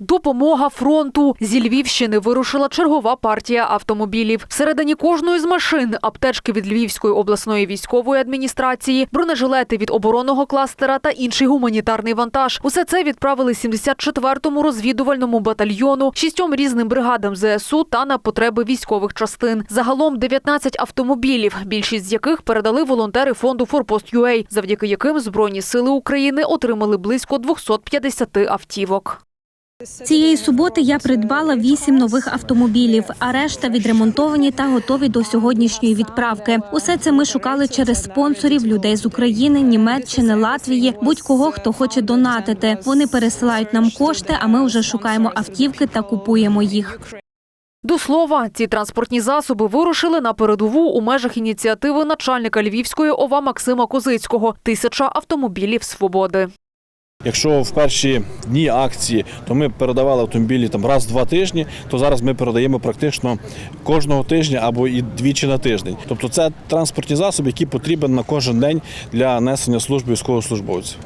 Допомога фронту зі Львівщини вирушила чергова партія автомобілів. Всередині кожної з машин аптечки від Львівської обласної військової адміністрації, бронежилети від оборонного кластера та інший гуманітарний вантаж. Усе це відправили 74-му розвідувальному батальйону, шістьом різним бригадам ЗСУ та на потреби військових частин. Загалом 19 автомобілів, більшість з яких передали волонтери фонду Форпост UA, завдяки яким збройні сили України отримали близько 250 автівок. Цієї суботи я придбала вісім нових автомобілів, а решта відремонтовані та готові до сьогоднішньої відправки. Усе це ми шукали через спонсорів, людей з України, Німеччини, Латвії, будь-кого, хто хоче донатити. Вони пересилають нам кошти, а ми вже шукаємо автівки та купуємо їх. До слова, ці транспортні засоби вирушили на передову у межах ініціативи начальника Львівської ОВА Максима Козицького «Тисяча автомобілів свободи. Якщо в перші дні акції, то ми передавали автомобілі там раз в два тижні, то зараз ми передаємо практично кожного тижня або і двічі на тиждень. Тобто це транспортні засоби, які потрібні на кожен день для несення служби військовослужбовців.